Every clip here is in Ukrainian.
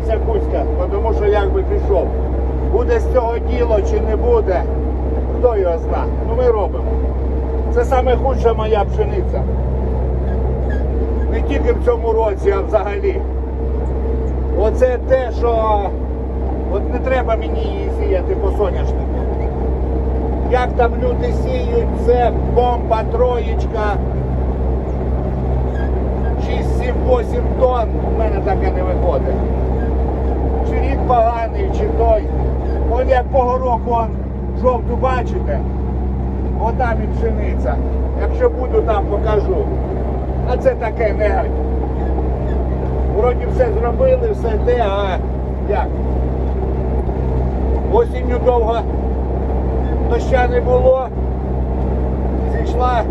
заселявся Кузька, тому що як би пішов. Буде з цього діло чи не буде, хто його зна. Ну ми робимо. Це саме моя пшениця. Не тільки в цьому році, а взагалі. Оце те, що от не треба мені її сіяти по соняшнику. Як там люди сіють, це бомба, троєчка. 6, 7, 8 тонн. У мене таке не виходить. Чи рік поганий, чи той. От як по гороху он жовту бачите, от там і пшениця. Якщо буду там, покажу. А це таке негодь. Вроді все зробили, все те, а як? Осінню довго доща не було. Зійшла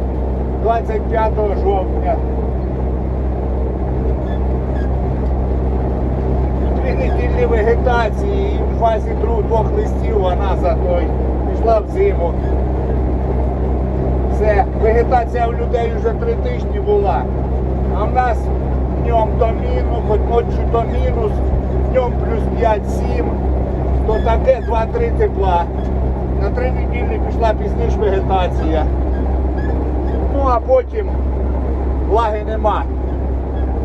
25 жовтня. Дві вегетації і в фазі двох листів вона за той пішла в зиму. Все, вегетація в людей вже три тижні була. А в нас днем до мінус, хоч ночі до мінус, днем плюс 5-7, то таке 2-3 тепла. На три неділі пішла пізніше вегетація. Ну а потім влаги нема.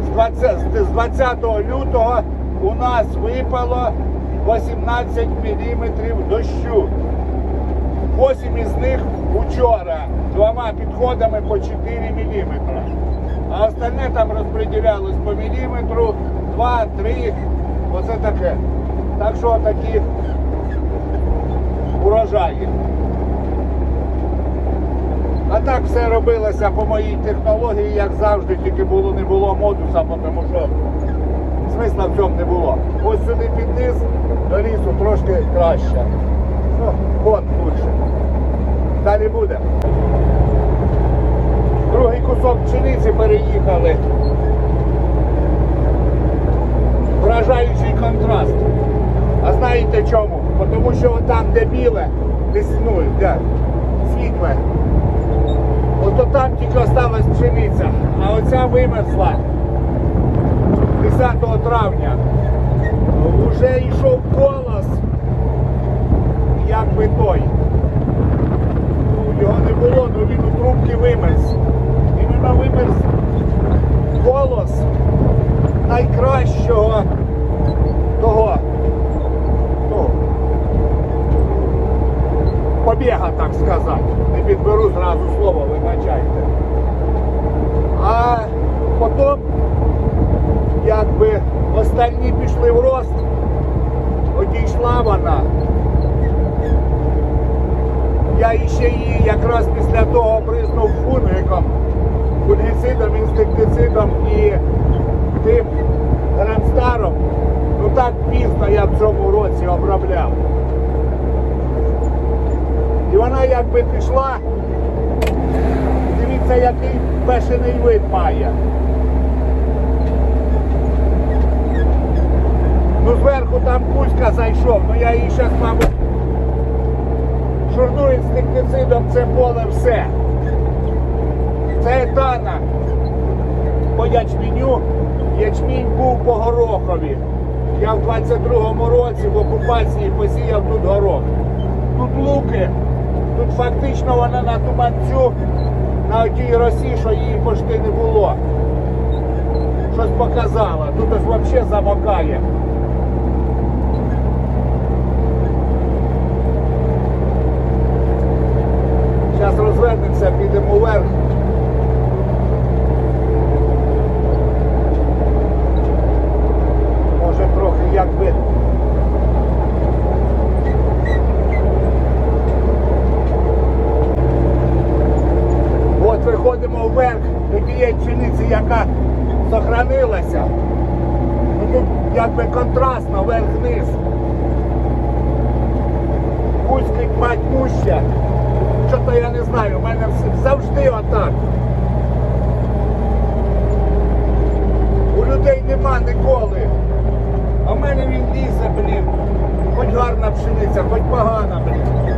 З 20, з 20 лютого у нас випало 18 мм дощу. 8 із них учора двома підходами по 4 мм. А остальне там розподілялось по міліметру, 2, 3, оце таке. Так що такі урожаї. А так все робилося по моїй технології, як завжди, тільки було не було модуса, тому що смисла в цьому не було. Ось сюди під низ до лісу трошки краще. Ну, вон лучше. Далі буде. Другий кусок пшениці переїхали. Вражаючий контраст. А знаєте чому? Тому що там, де біле, десь ну, де світле, ото там тільки осталась пшениця, а оця вимерзла 10 травня. Уже йшов колос, як би той. Ну, його не було, але він у трубки вимерз. Іменно вимерз голос найкращого того. Ну, побіга, так сказати. Не підберу зразу слово, вибачайте. А потім, якби останні пішли в рост, одійшла вона. Я іще її якраз після того бризнув фунгиком, фунгіцидом, інсектицидом і тим гранстаром. Ну так пізно я в цьому році обробляв. І вона якби пішла. Дивіться, який бешений вид має. Ну зверху там зайшов, ну я її зараз, мабуть, шурну інсектицидом це поле все. Це етана по ячменю. Ячмінь був по горохові. Я в 22-му році в окупації посіяв тут горох. Тут луки, тут фактично вона на туманцю, на отій росі, що її почти не було. Щось показала. Тут ось взагалі замокає. Зараз розвернемося, підемо вверх. Може трохи якби. От виходимо вверх до тієї пшениці, яка сохранилася. Ну тут якби контрастно вверх-вниз. Кузькить мать муща. Що то я не знаю, у мене завжди отак. У людей нема ніколи. А в мене він лізе, блін. Хоч гарна пшениця, хоч погана, блін.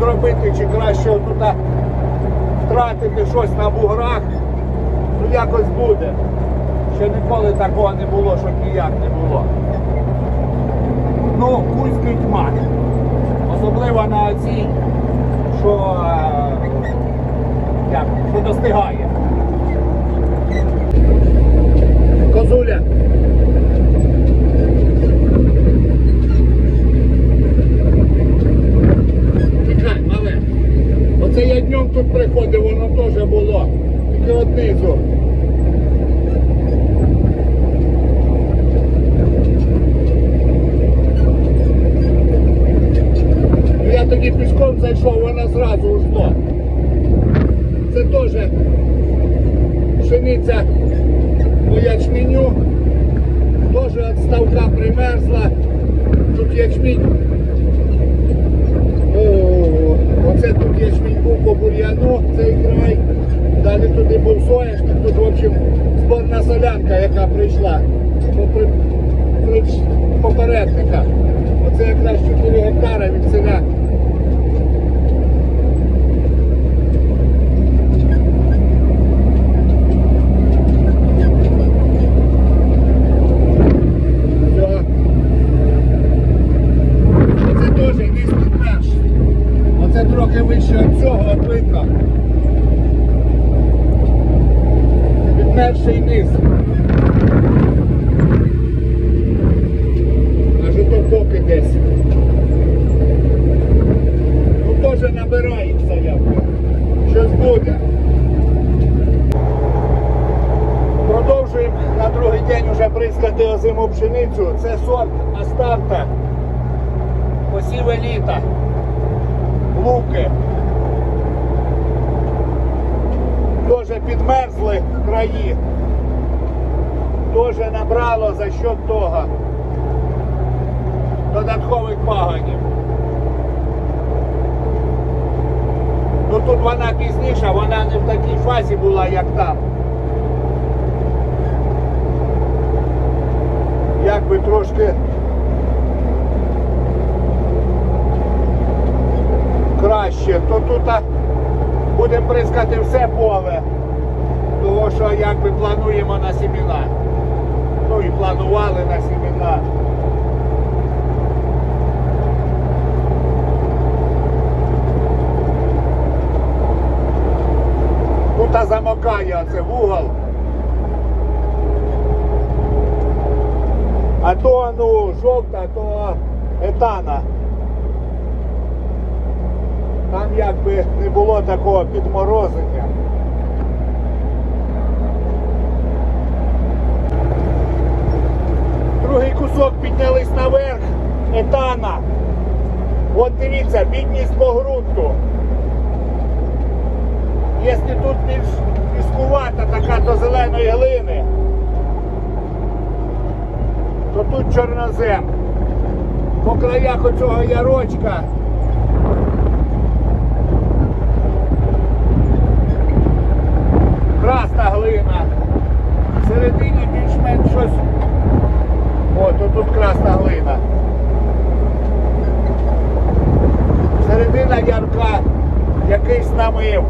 Зробити, чи краще тут втратити щось на буграх. Ну якось буде. Ще ніколи такого не було, щоб ніяк не було. Ну, кузький тьма. Особливо на оцій, що, е, як, що достигає. Козуля. Тікай, мале. Оце я днем тут приходив, воно теж було. Тільки однизу. Я тоді пішком зайшов, вона зразу ушла. Це теж пшениця по ячменю. Теж від ставка примерзла. Тут ячмінь. О, оце тут є швіньку по бур'яну, цей край. Далі туди був соняшник, тут, в общем, зборна солянка, яка прийшла попри, при- попередника. Оце якраз 4 гектара від селя. Все. Оце теж низький перш. Оце трохи вище від цього от видно. Відмерший низ. Аж ото поки десь. Ну теж набирається якби. Щось буде. Продовжуємо на другий день бризкати озиму пшеницю. Це сорт Астарта. Посіве літа. Луки. Теж підмерзли краї. Теж набрало за счет того додаткових паганів. Ну тут вона пізніша, вона не в такій фазі була, як там. Якби трошки краще, то тут будемо прискати все поле, того що якби плануємо на семена. Ну і планували на семена. Тут замокає оце вугол. А то ну жовта, то етана. Там якби не було такого підморозення. Другий кусок піднялись наверх етана. От дивіться, бідність по ґрунту. Якщо тут більш піскувата така до зеленої глини, то тут чорнозем. По краях оцього ярочка красна глина. Середині більш-менш щось. О, то тут красна глина. Середина ярка, якийсь намив.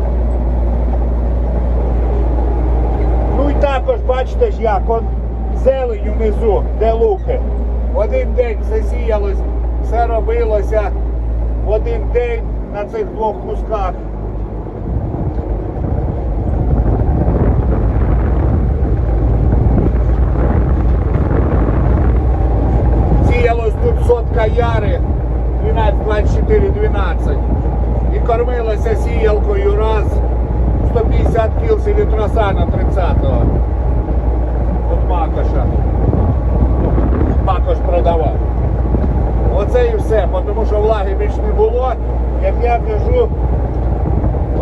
Ну і також бачите ж як, он зелень внизу, де луки. В один день засіялось, все робилося в один день на цих двох кусках. Сіялось тут сотка яри Оце і все, тому що влаги більш не було. Як я кажу,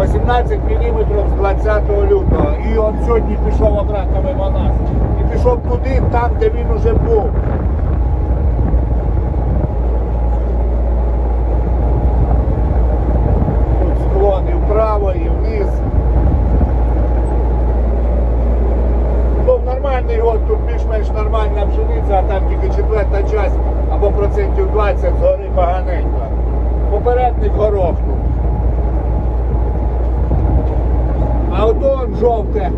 18 мм з 20 лютого. І от сьогодні пішов обратно мимо нас. І пішов туди, там, де він уже був. Тут склон і вправо, і вниз. Ну, нормальний год, тут більш-менш нормальна пшениця, а там тільки четверта часть це згори поганенько. Попередник горохнув. А ото жовте.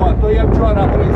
О, то я вчора приїхав.